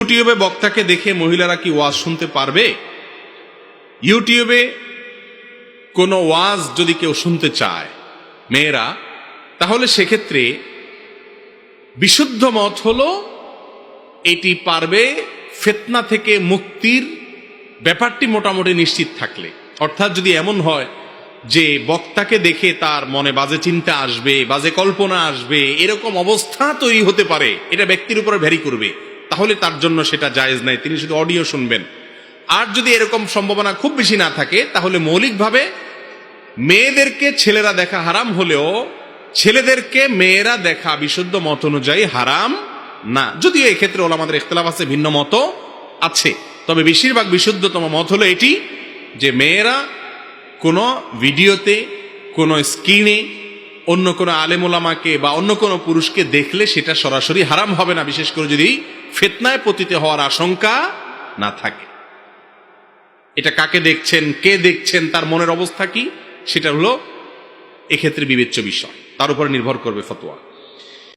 ইউটিউবে বক্তাকে দেখে মহিলারা কি ওয়াজ শুনতে পারবে? ইউটিউবে কোনো ওয়াজ যদি কেউ শুনতে চায়, মেয়েরা, তাহলে সেক্ষেত্রে বিশুদ্ধ মত হল এটি পারবে ফেতনা থেকে মুক্তির ব্যাপারটি মোটামুটি নিশ্চিত থাকলে। অর্থাৎ যদি এমন হয় যে বক্তাকে দেখে তার মনে বাজে চিন্তা আসবে, বাজে কল্পনা আসবে, এরকম অবস্থা তৈরি হতে পারে, এটা ব্যক্তির উপরে ভ্যারি করবে। তাহলে তার জন্য সেটা জায়েজ নাই। তিনি শুধু অডিও শুনবেন। আর যদি এরকম সম্ভাবনা খুব বেশি না থাকে, তাহলে মৌলিকভাবে মেয়েদেরকে ছেলেরা দেখা হারাম হলেও ছেলেদেরকে মেয়েরা দেখা বিশুদ্ধ মত অনুযায়ী হারাম না। যদিও এক্ষেত্রে ওলা আমাদের ইখতলাফ আছে, ভিন্ন মত আছে। তবে বেশিরভাগ বিশুদ্ধতম মত হলো এটি যে মেয়েরা কোনো ভিডিওতে, কোনো স্ক্রিনে অন্য কোনো আলেমোলামাকে বা অন্য কোনো পুরুষকে দেখলে সেটা সরাসরি হারাম হবে না। বিশেষ করে যদি ফেতনায় পতিত হওয়ার আশঙ্কা না থাকে। এটা কাকে দেখছেন, কে দেখছেন, তার মনের অবস্থা কি, সেটা হলো এক্ষেত্রে বিবেচ্য বিষয়। তার উপরে নির্ভর করবে ফতোয়া।